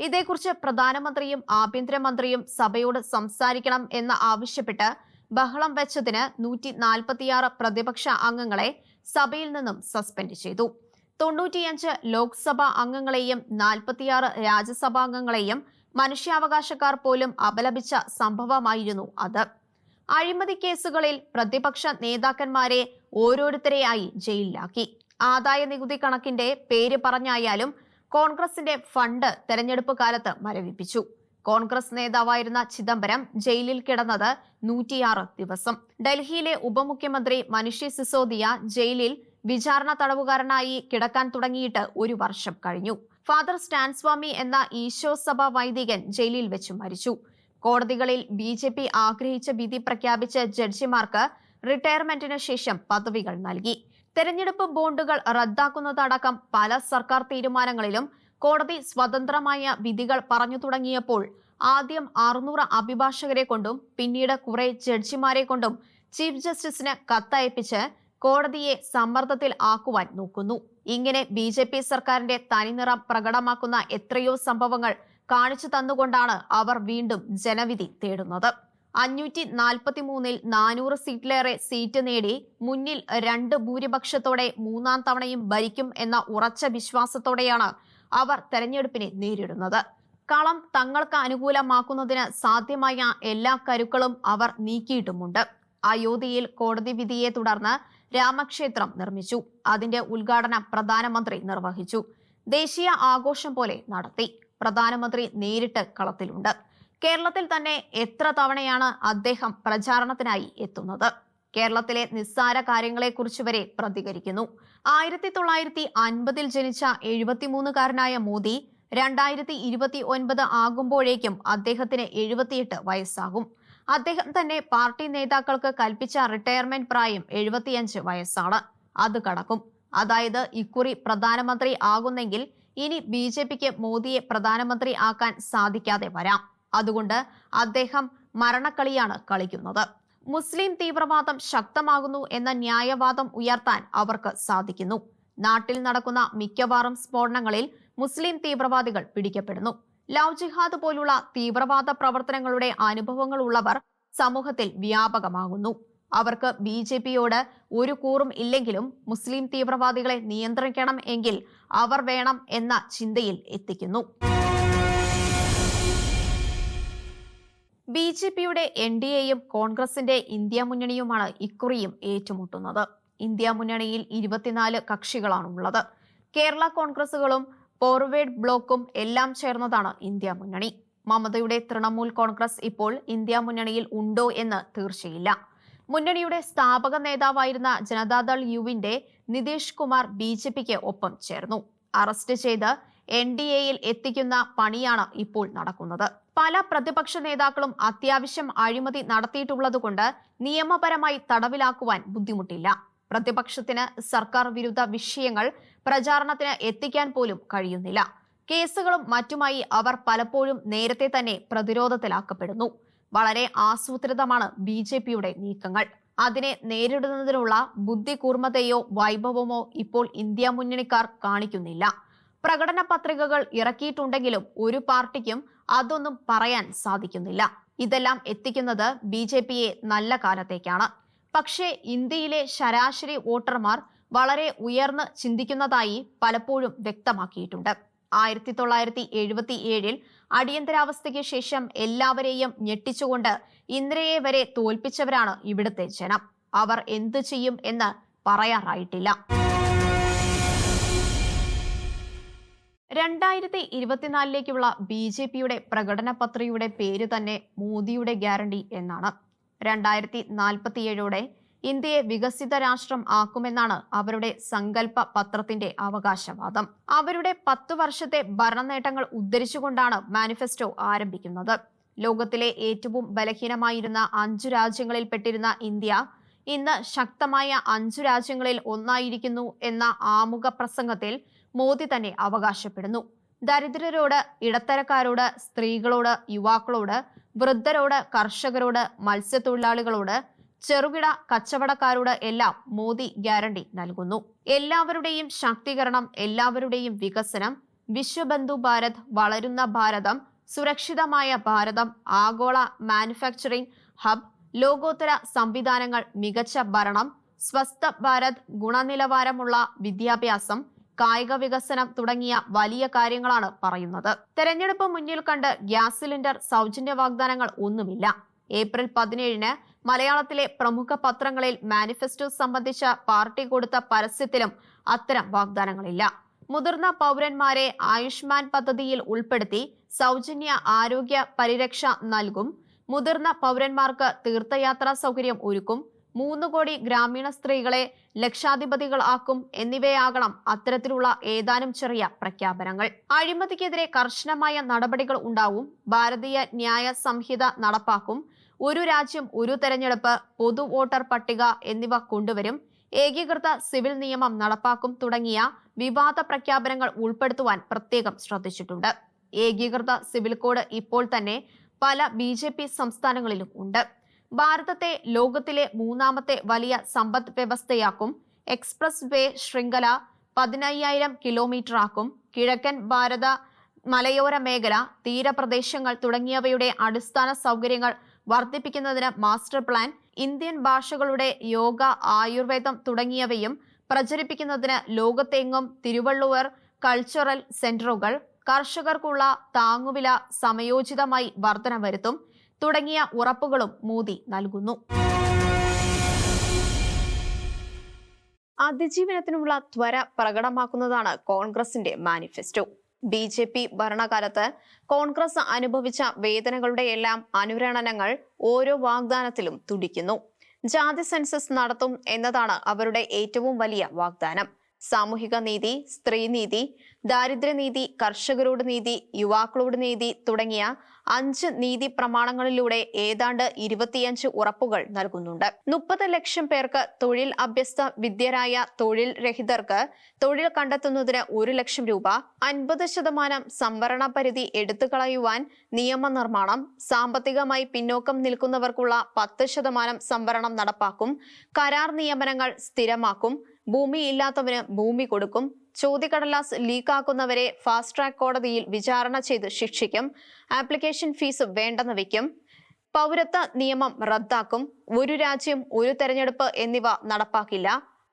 ഇതേക്കുറിച്ച് പ്രധാനമന്ത്രിയും ആഭ്യന്തരമന്ത്രിയും സഭയോട് സംസാരിക്കണം എന്ന് ആവശ്യപ്പെട്ട് ബഹളം വെച്ചതിന് നൂറ്റി പ്രതിപക്ഷ അംഗങ്ങളെ സഭയിൽ നിന്നും സസ്പെൻഡ് ചെയ്തു. തൊണ്ണൂറ്റിയഞ്ച് ലോക്സഭാ അംഗങ്ങളെയും നാൽപ്പത്തിയാറ് രാജ്യസഭാംഗങ്ങളെയും മനുഷ്യാവകാശക്കാർ പോലും അപലപിച്ച സംഭവമായിരുന്നു അത്. അഴിമതി കേസുകളിൽ പ്രതിപക്ഷ നേതാക്കന്മാരെ ഓരോരുത്തരെയായി ജയിലിലാക്കി. ആദായ നികുതി കണക്കിന്റെ പേര് പറഞ്ഞായാലും കോൺഗ്രസിന്റെ ഫണ്ട് തെരഞ്ഞെടുപ്പ് കാലത്ത് മരവിപ്പിച്ചു. കോൺഗ്രസ് നേതാവായിരുന്ന ചിദംബരം ജയിലിൽ കിടന്നത് നൂറ്റിയാറ് ദിവസം. ഡൽഹിയിലെ ഉപമുഖ്യമന്ത്രി മനുഷ്യ സിസോദിയ ജയിലിൽ വിചാരണ തടവുകാരനായി കിടക്കാൻ തുടങ്ങിയിട്ട് ഒരു വർഷം കഴിഞ്ഞു. ഫാദർ സ്റ്റാൻസ്വാമി എന്ന ഈശോ സഭ വൈദികൻ ജയിലിൽ വെച്ച് മരിച്ചു. കോടതികളിൽ ബി ജെ പി ആഗ്രഹിച്ച വിധി പ്രഖ്യാപിച്ച ജഡ്ജിമാർക്ക് റിട്ടയർമെന്റിന് ശേഷം പദവികൾ നൽകി. തെരഞ്ഞെടുപ്പ് ബോണ്ടുകൾ റദ്ദാക്കുന്നതടക്കം പല സർക്കാർ തീരുമാനങ്ങളിലും കോടതി സ്വതന്ത്രമായ വിധികൾ പറഞ്ഞു തുടങ്ങിയപ്പോൾ ആദ്യം അറുന്നൂറ് അഭിഭാഷകരെ കൊണ്ടും പിന്നീട് കുറെ ജഡ്ജിമാരെ കൊണ്ടും ചീഫ് ജസ്റ്റിസിന് കത്തയപ്പിച്ച് കോടതിയെ സമ്മർദ്ദത്തിൽ ആക്കുവാൻ നോക്കുന്നു. ഇങ്ങനെ ബി ജെ പി സർക്കാരിന്റെ തനിനിറം പ്രകടമാക്കുന്ന എത്രയോ സംഭവങ്ങൾ കാണിച്ചു തന്നുകൊണ്ടാണ് അവർ വീണ്ടും ജനവിധി തേടുന്നത്. അഞ്ഞൂറ്റി നാൽപ്പത്തി മൂന്നിൽ നാനൂറ് സീറ്റിലേറെ സീറ്റ് നേടി മുന്നിൽ രണ്ട് ഭൂരിപക്ഷത്തോടെ മൂന്നാം തവണയും ഭരിക്കും എന്ന ഉറച്ച വിശ്വാസത്തോടെയാണ് അവർ തെരഞ്ഞെടുപ്പിനെ നേരിടുന്നത്. കളം തങ്ങൾക്ക് അനുകൂലമാക്കുന്നതിന് സാധ്യമായ എല്ലാ കരുക്കളും അവർ നീക്കിയിട്ടുമുണ്ട്. അയോധ്യയിൽ കോടതി വിധിയെ തുടർന്ന് രാമക്ഷേത്രം നിർമ്മിച്ചു. അതിന്റെ ഉദ്ഘാടനം പ്രധാനമന്ത്രി നിർവഹിച്ചു. ദേശീയ ആഘോഷം പോലെ നടത്തി. പ്രധാനമന്ത്രി നേരിട്ട് കളത്തിലുണ്ട്. കേരളത്തിൽ തന്നെ എത്ര തവണയാണ് അദ്ദേഹം പ്രചാരണത്തിനായി എത്തുന്നത്? കേരളത്തിലെ നിസ്സാര കാര്യങ്ങളെക്കുറിച്ച് വരെ പ്രതികരിക്കുന്നു. ആയിരത്തി തൊള്ളായിരത്തി അൻപതിൽ ജനിച്ച എഴുപത്തിമൂന്നുകാരനായ മോദി രണ്ടായിരത്തി ഇരുപത്തി ഒൻപത് ആകുമ്പോഴേക്കും അദ്ദേഹത്തിന് എഴുപത്തിയെട്ട് വയസ്സാകും. അദ്ദേഹം തന്നെ പാർട്ടി നേതാക്കൾക്ക് കൽപ്പിച്ച റിട്ടയർമെന്റ് പ്രായം എഴുപത്തിയഞ്ച് വയസ്സാണ്. അത് കടക്കും. അതായത് ഇക്കുറി പ്രധാനമന്ത്രി ആകുന്നെങ്കിൽ ഇനി ബി ജെ പിക്ക് മോദിയെ പ്രധാനമന്ത്രി ആക്കാൻ സാധിക്കാതെ വരാം. അതുകൊണ്ട് അദ്ദേഹം മരണക്കളിയാണ് കളിക്കുന്നത്. മുസ്ലിം തീവ്രവാദം ശക്തമാകുന്നു എന്ന ന്യായവാദം ഉയർത്താൻ അവർക്ക് സാധിക്കുന്നു. നാട്ടിൽ നടക്കുന്ന മിക്കവാറും സ്ഫോടനങ്ങളിൽ മുസ്ലിം തീവ്രവാദികൾ പിടിക്കപ്പെടുന്നു. ലവ് ജിഹാദ് പോലുള്ള തീവ്രവാദ പ്രവർത്തനങ്ങളുടെ അനുഭവങ്ങൾ ഉള്ളവർ സമൂഹത്തിൽ വ്യാപകമാകുന്നു. അവർക്ക് ബി ജെ പിയോട് ഒരു കൂറും ഇല്ലെങ്കിലും മുസ്ലിം തീവ്രവാദികളെ നിയന്ത്രിക്കണം എങ്കിൽ അവർ വേണം എന്ന ചിന്തയിൽ എത്തിക്കുന്നു. ബി ജെ പിയുടെ എൻ ഡി എയും കോൺഗ്രസിന്റെ ഇന്ത്യ മുന്നണിയുമാണ് ഇക്കുറിയും ഏറ്റുമുട്ടുന്നത്. ഇന്ത്യ മുന്നണിയിൽ ഇരുപത്തിനാല് കക്ഷികളാണുള്ളത്. കേരള കോൺഗ്രസുകളും ഫോർവേഡ് ബ്ലോക്കും എല്ലാം ചേർന്നതാണ് ഇന്ത്യ മുന്നണി മമതയുടെ തൃണമൂൽ കോൺഗ്രസ് ഇപ്പോൾ ഇന്ത്യ മുന്നണിയിൽ ഉണ്ടോ എന്ന് തീർച്ചയില്ല. മുന്നണിയുടെ സ്ഥാപക നേതാവായിരുന്ന ജനതാദൾ യുവിന്റെ നിതീഷ് കുമാർ ബി ജെ പിക്ക് ഒപ്പം ചേർന്നു. അറസ്റ്റ് ചെയ്ത് എൻ ഡി എയിൽ എത്തിക്കുന്ന പണിയാണ് ഇപ്പോൾ നടക്കുന്നത്. പല പ്രതിപക്ഷ നേതാക്കളും അത്യാവശ്യം അഴിമതി നടത്തിയിട്ടുള്ളതുകൊണ്ട് നിയമപരമായി തടവിലാക്കുവാൻ ബുദ്ധിമുട്ടില്ല. പ്രതിപക്ഷത്തിന് സർക്കാർ വിരുദ്ധ വിഷയങ്ങൾ പ്രചാരണത്തിന് എത്തിക്കാൻ പോലും കഴിയുന്നില്ല. കേസുകളും മറ്റുമായി അവർ പലപ്പോഴും നേരത്തെ തന്നെ പ്രതിരോധത്തിലാക്കപ്പെടുന്നു. വളരെ ആസൂത്രിതമാണ് ബി ജെ പിയുടെ നീക്കങ്ങൾ. അതിനെ നേരിടുന്നതിനുള്ള ബുദ്ധി കൂർമ്മതയോ വൈഭവമോ ഇപ്പോൾ ഇന്ത്യ മുന്നണിക്കാർ കാണിക്കുന്നില്ല. പ്രകടന പത്രികകൾ ഇറക്കിയിട്ടുണ്ടെങ്കിലും ഒരു പാർട്ടിക്കും അതൊന്നും പറയാൻ സാധിക്കുന്നില്ല. ഇതെല്ലാം എത്തിക്കുന്നത് ബി ജെ പിയെ നല്ല കാലത്തേക്കാണ്. പക്ഷേ ഇന്ത്യയിലെ ശരാശരി വോട്ടർമാർ വളരെ ഉയർന്ന് ചിന്തിക്കുന്നതായി പലപ്പോഴും വ്യക്തമാക്കിയിട്ടുണ്ട്. ആയിരത്തി തൊള്ളായിരത്തി എഴുപത്തി ഏഴിൽ അടിയന്തരാവസ്ഥയ്ക്ക് ശേഷം എല്ലാവരെയും ഞെട്ടിച്ചുകൊണ്ട് ഇന്ദിരയെ വരെ തോൽപ്പിച്ചവരാണ് ഇവിടുത്തെ ജനം. അവർ എന്തു ചെയ്യും എന്ന് പറയാറായിട്ടില്ല. രണ്ടായിരത്തി ഇരുപത്തിനാലിലേക്കുള്ള ബി ജെ പിയുടെ പ്രകടന പത്രികയുടെ പേര് തന്നെ മോദിയുടെ ഗ്യാരണ്ടി എന്നാണ്. രണ്ടായിരത്തി നാൽപ്പത്തിയേഴോടെ ഇന്ത്യയെ വികസിത രാഷ്ട്രം ആക്കുമെന്നാണ് അവരുടെ സങ്കല്പ പത്രത്തിന്റെ അവകാശവാദം. അവരുടെ പത്തു വർഷത്തെ ഭരണനേട്ടങ്ങൾ ഉദ്ധരിച്ചുകൊണ്ടാണ് മാനിഫെസ്റ്റോ ആരംഭിക്കുന്നത്. ലോകത്തിലെ ഏറ്റവും ബലഹീനമായിരുന്ന അഞ്ചു രാജ്യങ്ങളിൽ പെട്ടിരുന്ന ഇന്ത്യ ഇന്ന് ശക്തമായ അഞ്ചു രാജ്യങ്ങളിൽ ഒന്നായിരിക്കുന്നു എന്ന ആമുഖ പ്രസംഗത്തിൽ മോദി തന്നെ അവകാശപ്പെടുന്നു. ദരിദ്രരോട് ഇടത്തരക്കാരോട് സ്ത്രീകളോട് യുവാക്കളോട് വൃദ്ധരോട് കർഷകരോട് മത്സ്യത്തൊഴിലാളികളോട് ചെറുകിട കച്ചവടക്കാരോട് എല്ലാം മോദി ഗ്യാരണ്ടി നൽകുന്നു. എല്ലാവരുടെയും ശാക്തീകരണം എല്ലാവരുടെയും വികസനം വിശ്വബന്ധു ഭാരത് വളരുന്ന ഭാരതം സുരക്ഷിതമായ ഭാരതം ആഗോള മാനുഫാക്ചറിംഗ് ഹബ് ലോകോത്തര സംവിധാനങ്ങൾ മികച്ച ഭരണം സ്വസ്ഥ ഭാരത് ഗുണനിലവാരമുള്ള വിദ്യാഭ്യാസം കായിക വികസനം തുടങ്ങിയ വലിയ കാര്യങ്ങളാണ് പറയുന്നത്. തെരഞ്ഞെടുപ്പ് മുന്നിൽ കണ്ട് ഗ്യാസ് സിലിണ്ടർ സൗജന്യ വാഗ്ദാനങ്ങൾ ഒന്നുമില്ല. ഏപ്രിൽ പതിനേഴിന് മലയാളത്തിലെ പ്രമുഖ പത്രങ്ങളിൽ മാനിഫെസ്റ്റോ സംബന്ധിച്ച പാർട്ടി കൊടുത്ത പരസ്യത്തിലും അത്തരം വാഗ്ദാനങ്ങളില്ല. മുതിർന്ന പൗരന്മാരെ ആയുഷ്മാൻ പദ്ധതിയിൽ ഉൾപ്പെടുത്തി സൗജന്യ ആരോഗ്യ പരിരക്ഷ നൽകും. മുതിർന്ന പൗരന്മാർക്ക് തീർത്ഥയാത്രാ സൗകര്യം ഒരുക്കും. മൂന്ന് കോടി ഗ്രാമീണ സ്ത്രീകളെ ലക്ഷാധിപതികൾ ആക്കും എന്നിവയാകണം അത്തരത്തിലുള്ള ഏതാനും ചെറിയ പ്രഖ്യാപനങ്ങൾ. അഴിമതിക്കെതിരെ കർശനമായ നടപടികൾ ഉണ്ടാവും ഭാരതീയ ന്യായ സംഹിത നടപ്പാക്കും ഒരു രാജ്യം ഒരു തെരഞ്ഞെടുപ്പ് പൊതു വോട്ടർ പട്ടിക എന്നിവ കൊണ്ടുവരും ഏകീകൃത സിവിൽ നിയമം നടപ്പാക്കും തുടങ്ങിയ വിവാദ പ്രഖ്യാപനങ്ങൾ ഉൾപ്പെടുത്തുവാൻ പ്രത്യേകം ശ്രദ്ധിച്ചിട്ടുണ്ട്. ഏകീകൃത സിവിൽ കോഡ് ഇപ്പോൾ തന്നെ പല ബി സംസ്ഥാനങ്ങളിലും ഉണ്ട്. ഭാരതത്തെ ലോകത്തിലെ മൂന്നാമത്തെ വലിയ സമ്പദ് വ്യവസ്ഥയാക്കും. എക്സ്പ്രസ് വേ ശൃംഖല പതിനയ്യായിരം കിലോമീറ്റർ ആക്കും കിഴക്കൻ ഭാരത മലയോര മേഖല തീരപ്രദേശങ്ങൾ തുടങ്ങിയവയുടെ അടിസ്ഥാന സൗകര്യങ്ങൾ വർദ്ധിപ്പിക്കുന്നതിന് മാസ്റ്റർ പ്ലാൻ ഇന്ത്യൻ ഭാഷകളുടെ യോഗ ആയുർവേദം തുടങ്ങിയവയും പ്രചരിപ്പിക്കുന്നതിന് ലോകത്തെങ്ങും തിരുവള്ളുവർ കൾച്ചറൽ സെന്ററുകൾ കർഷകർക്കുള്ള താങ്ങുവില സമയോചിതമായി വർധന വരുത്തും തുടങ്ങിയ ഉറപ്പുകളും മോദി നൽകുന്നു. അതിജീവനത്തിനുള്ള ത്വര പ്രകടമാക്കുന്നതാണ് കോൺഗ്രസിന്റെ മാനിഫെസ്റ്റോ. ബി ജെ പി ഭരണകാലത്ത് കോൺഗ്രസ് അനുഭവിച്ച വേദനകളുടെ എല്ലാം അനുരണനങ്ങൾ ഓരോ വാഗ്ദാനത്തിലും തുടിക്കുന്നു. ജാതി സെൻസസ് നടത്തും എന്നതാണ് അവരുടെ ഏറ്റവും വലിയ വാഗ്ദാനം. സാമൂഹിക നീതി സ്ത്രീനീതി ദാരിദ്ര്യനീതി കർഷകരോട് നീതി യുവാക്കളോട് നീതി തുടങ്ങിയ അഞ്ച് നീതി പ്രമാണങ്ങളിലൂടെ ഏതാണ്ട് ഇരുപത്തിയഞ്ച് ഉറപ്പുകൾ നൽകുന്നുണ്ട്. മുപ്പത് ലക്ഷം പേർക്ക് തൊഴിൽ അഭ്യസ്ത വിദ്യരായ തൊഴിൽ രഹിതർക്ക് തൊഴിൽ കണ്ടെത്തുന്നതിന് ഒരു ലക്ഷം രൂപ അൻപത് ശതമാനം സംവരണ പരിധി എടുത്തുകളയുവാൻ നിയമനിർമ്മാണം സാമ്പത്തികമായി പിന്നോക്കം നിൽക്കുന്നവർക്കുള്ള പത്ത് ശതമാനം സംവരണം നടപ്പാക്കും കരാർ നിയമനങ്ങൾ സ്ഥിരമാക്കും ഭൂമി ഇല്ലാത്തവന് ഭൂമി കൊടുക്കും. ചോദ്യക്കടലാസ് ലീക്കാക്കുന്നവരെ ഫാസ്റ്റ് ട്രാക്ക് കോടതിയിൽ വിചാരണ ചെയ്ത് ശിക്ഷിക്കും. ആപ്ലിക്കേഷൻ ഫീസ് വേണ്ടെന്ന് വെക്കും പൗരത്വ നിയമം റദ്ദാക്കും. ഒരു രാജ്യം ഒരു തെരഞ്ഞെടുപ്പ് എന്നിവ നടപ്പാക്കില്ല.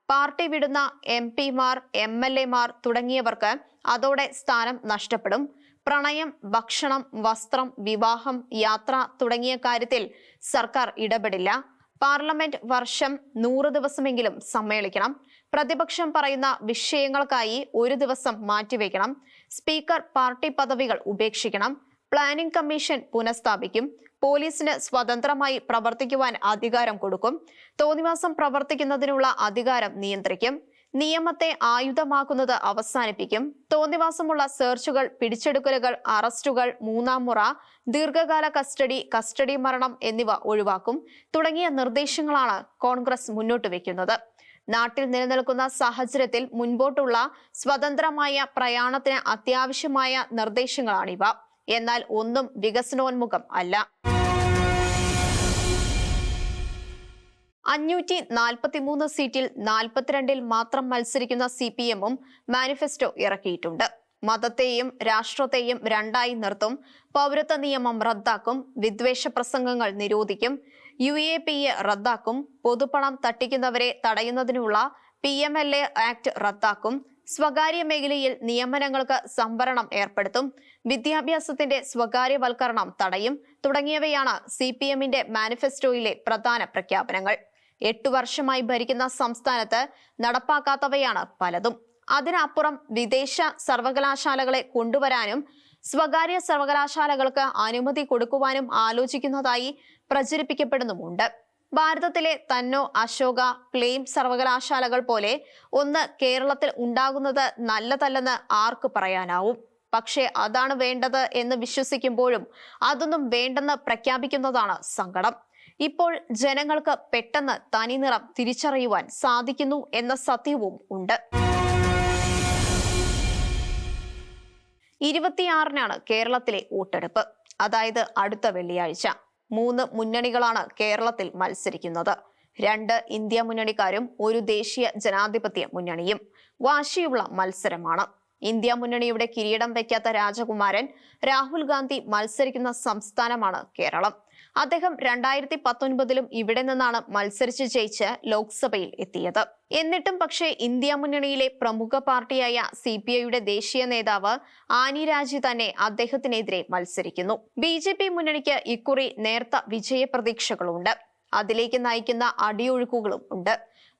പാർട്ടി വിടുന്ന എം പിമാർ എം എൽ എമാർ തുടങ്ങിയവർക്ക് അതോടെ സ്ഥാനം നഷ്ടപ്പെടും. പ്രണയം ഭക്ഷണം വസ്ത്രം വിവാഹം യാത്ര തുടങ്ങിയ കാര്യത്തിൽ സർക്കാർ ഇടപെടില്ല. പാർലമെന്റ് വർഷം നൂറ് ദിവസമെങ്കിലും സമ്മേളിക്കണം. പ്രതിപക്ഷം പറയുന്ന വിഷയങ്ങൾക്കായി ഒരു ദിവസം മാറ്റിവെക്കണം. സ്പീക്കർ പാർട്ടി പദവികൾ ഉപേക്ഷിക്കണം. പ്ലാനിംഗ് കമ്മീഷൻ പുനഃസ്ഥാപിക്കും. പോലീസിന് സ്വതന്ത്രമായി പ്രവർത്തിക്കുവാൻ അധികാരം കൊടുക്കും. തോന്നിവാസം പ്രവർത്തിക്കുന്നതിനുള്ള അധികാരം നിയന്ത്രിക്കും. നിയമത്തെ ആയുധമാക്കുന്നത് അവസാനിപ്പിക്കും. തോന്നിവാസമുള്ള സെർച്ചുകൾ പിടിച്ചെടുക്കലുകൾ അറസ്റ്റുകൾ മൂന്നാം മുറ ദീർഘകാല കസ്റ്റഡി കസ്റ്റഡി മരണം എന്നിവ ഒഴിവാക്കും. തുടങ്ങിയ നിർദ്ദേശങ്ങളാണ് കോൺഗ്രസ് മുന്നോട്ട് വെക്കുന്നത്. നാട്ടിൽ നിലനിൽക്കുന്ന സാഹചര്യത്തിൽ മുൻപോട്ടുള്ള സ്വതന്ത്രമായ പ്രയാണത്തിന് അത്യാവശ്യമായ നിർദ്ദേശങ്ങളാണിവ. എന്നാൽ ഒന്നും വികസനോന്മുഖം അല്ല. അഞ്ഞൂറ്റി നാൽപ്പത്തിമൂന്ന് സീറ്റിൽ നാൽപ്പത്തിരണ്ടിൽ മാത്രം മത്സരിക്കുന്ന സി പി എമ്മും മാനിഫെസ്റ്റോ ഇറക്കിയിട്ടുണ്ട്. മതത്തെയും രാഷ്ട്രത്തെയും രണ്ടായി നിർത്തും പൗരത്വ നിയമം റദ്ദാക്കും വിദ്വേഷ പ്രസംഗങ്ങൾ നിരോധിക്കും യു എ പി എ റദ്ദാക്കും പൊതുപണം തട്ടിക്കുന്നവരെ തടയുന്നതിനുള്ള P M L A act റദ്ദാക്കും സ്വകാര്യ മേഖലയിൽ നിയമനങ്ങൾക്ക് സംവരണം ഏർപ്പെടുത്തും വിദ്യാഭ്യാസത്തിന്റെ സ്വകാര്യവൽക്കരണം തടയും തുടങ്ങിയവയാണ് സി പി എമ്മിന്റെ മാനിഫെസ്റ്റോയിലെ പ്രധാന പ്രഖ്യാപനങ്ങൾ. എട്ടു വർഷമായി ഭരിക്കുന്ന സംസ്ഥാനത്ത് നടപ്പാക്കാത്തവയാണ് പലതും. അതിനപ്പുറം വിദേശ സർവകലാശാലകളെ കൊണ്ടുവരാനും സ്വകാര്യ സർവകലാശാലകൾക്ക് അനുമതി കൊടുക്കുവാനും ആലോചിക്കുന്നതായി പ്രചരിപ്പിക്കപ്പെടുന്നുമുണ്ട്. ഭാരതത്തിലെ തന്നോ അശോക ക്ലെയിം സർവകലാശാലകൾ പോലെ ഒന്ന് കേരളത്തിൽ ഉണ്ടാകുന്നത് നല്ലതല്ലെന്ന് ആർക്ക് പറയാനാവും? പക്ഷേ അതാണ് വേണ്ടത് എന്ന് വിശ്വസിക്കുമ്പോഴും അതൊന്നും വേണ്ടെന്ന് പ്രഖ്യാപിക്കുന്നതാണ് സങ്കടം. ഇപ്പോൾ ജനങ്ങൾക്ക് പെട്ടെന്ന് തനിനിറം തിരിച്ചറിയുവാൻ സാധിക്കുന്നു എന്ന സത്യവും ഉണ്ട് ഇരുപത്തിയാറിനാണ് കേരളത്തിലെ വോട്ടെടുപ്പ്. അതായത് അടുത്ത വെള്ളിയാഴ്ച. മൂന്ന് മുന്നണികളാണ് കേരളത്തിൽ മത്സരിക്കുന്നത്. രണ്ട് ഇന്ത്യ മുന്നണിക്കാരും ഒരു ദേശീയ ജനാധിപത്യ മുന്നണിയും വാശിയുള്ള മത്സരമാണ്. ഇന്ത്യ മുന്നണിയുടെ കിരീടം വയ്ക്കാത്ത രാജകുമാരൻ രാഹുൽ ഗാന്ധി മത്സരിക്കുന്ന സംസ്ഥാനമാണ് കേരളം. അദ്ദേഹം രണ്ടായിരത്തി പത്തൊൻപതിലും ഇവിടെ നിന്നാണ് മത്സരിച്ച് ജയിച്ച് ലോക്സഭയിൽ എത്തിയത്. എന്നിട്ടും പക്ഷേ ഇന്ത്യ മുന്നണിയിലെ പ്രമുഖ പാർട്ടിയായ സി പി ഐയുടെ ദേശീയ നേതാവ് ആനി രാജി തന്നെ അദ്ദേഹത്തിനെതിരെ മത്സരിക്കുന്നു. ബി ജെ പി മുന്നണിക്ക് ഇക്കുറി നേർത്ത വിജയപ്രതീക്ഷകളുണ്ട്. അതിലേക്ക് നയിക്കുന്ന അടിയൊഴുക്കുകളും ഉണ്ട്.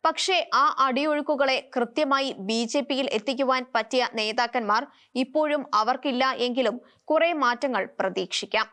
പക്ഷേ ആ അടിയൊഴുക്കുകളെ കൃത്യമായി ബി ജെ പിയിൽ എത്തിക്കുവാൻ പറ്റിയ നേതാക്കന്മാർ ഇപ്പോഴും അവർക്കില്ല എങ്കിലും കുറെ മാറ്റങ്ങൾ പ്രതീക്ഷിക്കാം.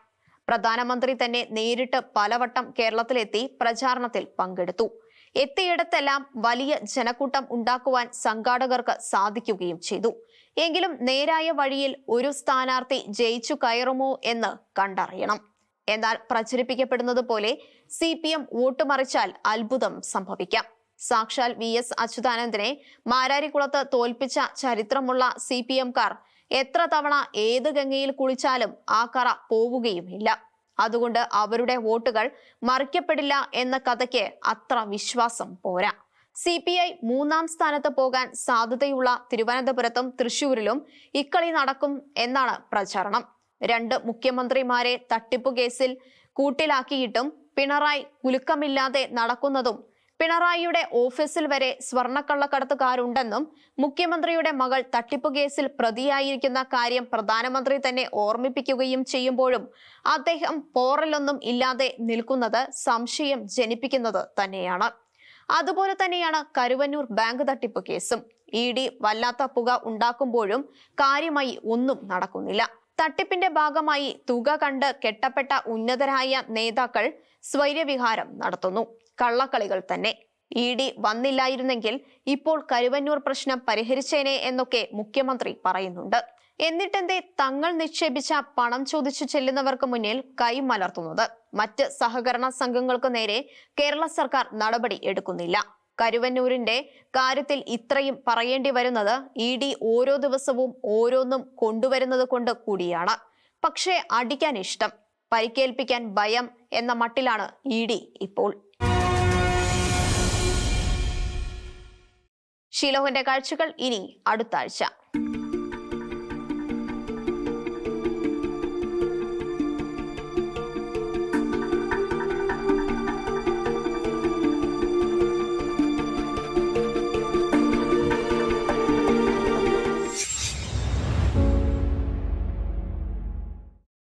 പ്രധാനമന്ത്രി തന്നെ നേരിട്ട് പലവട്ടം കേരളത്തിലെത്തി പ്രചാരണത്തിൽ പങ്കെടുത്തു. എത്തിയിടത്തെല്ലാം വലിയ ജനക്കൂട്ടം ഉണ്ടാക്കുവാൻ സംഘാടകർക്ക് സാധിക്കുകയും ചെയ്തു. എങ്കിലും നേരായ വഴിയിൽ ഒരു സ്ഥാനാർത്ഥി ജയിച്ചു കയറുമോ എന്ന് കണ്ടറിയണം. എന്നാൽ പ്രചരിപ്പിക്കപ്പെടുന്നത് പോലെ സി പി എം വോട്ടുമറിച്ചാൽ അത്ഭുതം സംഭവിക്കാം. സാക്ഷാൽ വി എസ് അച്യുതാനന്ദനെ മാരാരിക്കുളത്ത് തോൽപ്പിച്ച ചരിത്രമുള്ള സി പി എംകാർ എത്ര തവണ ഏത് ഗംഗയിൽ കുളിച്ചാലും ആ കറ പോവുകയുമില്ല. അതുകൊണ്ട് അവരുടെ വോട്ടുകൾ മറിക്കപ്പെടില്ല എന്ന കഥയ്ക്ക് അത്ര വിശ്വാസം പോരാ. സി പി ഐ മൂന്നാം സ്ഥാനത്ത് പോകാൻ സാധ്യതയുള്ള തിരുവനന്തപുരത്തും തൃശൂരിലും ഇക്കളി നടക്കും എന്നാണ് പ്രചാരണം. രണ്ട് മുഖ്യമന്ത്രിമാരെ തട്ടിപ്പു കേസിൽ കൂട്ടിലാക്കിയിട്ടും പിണറായി കുലുക്കമില്ലാതെ നടക്കുന്നതും പിണറായിയുടെ ഓഫീസിൽ വരെ സ്വർണക്കള്ളക്കടത്തുകാരുണ്ടെന്നും മുഖ്യമന്ത്രിയുടെ മകൾ തട്ടിപ്പ് കേസിൽ പ്രതിയായിരിക്കുന്ന കാര്യം പ്രധാനമന്ത്രി തന്നെ ഓർമ്മിപ്പിക്കുകയും ചെയ്യുമ്പോഴും അദ്ദേഹം പോറലൊന്നും ഇല്ലാതെ നിൽക്കുന്നത് സംശയം ജനിപ്പിക്കുന്നത് തന്നെയാണ്. അതുപോലെ തന്നെയാണ് കരുവന്നൂർ ബാങ്ക് തട്ടിപ്പ് കേസും. ഇ ഡി വല്ലാത്ത പുക ഉണ്ടാക്കുമ്പോഴും കാര്യമായി ഒന്നും നടക്കുന്നില്ല. തട്ടിപ്പിന്റെ ഭാഗമായി തുക കണ്ട് കെട്ടപ്പെട്ട ഉന്നതരായ നേതാക്കൾ സ്വൈര്യവിഹാരം നടത്തുന്നു. കള്ളക്കളികൾ തന്നെ. ഇ ഡി വന്നില്ലായിരുന്നെങ്കിൽ ഇപ്പോൾ കരുവന്നൂർ പ്രശ്നം പരിഹരിച്ചേനെ എന്നൊക്കെ മുഖ്യമന്ത്രി പറയുന്നുണ്ട്. എന്നിട്ടെന്തേ തങ്ങൾ നിക്ഷേപിച്ച പണം ചോദിച്ചു ചെല്ലുന്നവർക്ക് മുന്നിൽ കൈമലർത്തുന്നത് മറ്റ് സഹകരണ സംഘങ്ങൾക്ക് നേരെ കേരള സർക്കാർ നടപടി എടുക്കുന്നില്ല. കരുവന്നൂരിന്റെ കാര്യത്തിൽ ഇത്രയും പറയേണ്ടി വരുന്നത് ഇ ഡി ഓരോ ദിവസവും ഓരോന്നും കൊണ്ടുവരുന്നത് കൊണ്ട് കൂടിയാണ്. പക്ഷേ അടിക്കാൻ ഇഷ്ടം. പരിക്കേൽപ്പിക്കാൻ ഭയം എന്ന മട്ടിലാണ് ഇ ഡി ഇപ്പോൾ. ഷീലോഹിന്റെ കാഴ്ചകൾ ഇനി അടുത്ത ആഴ്ച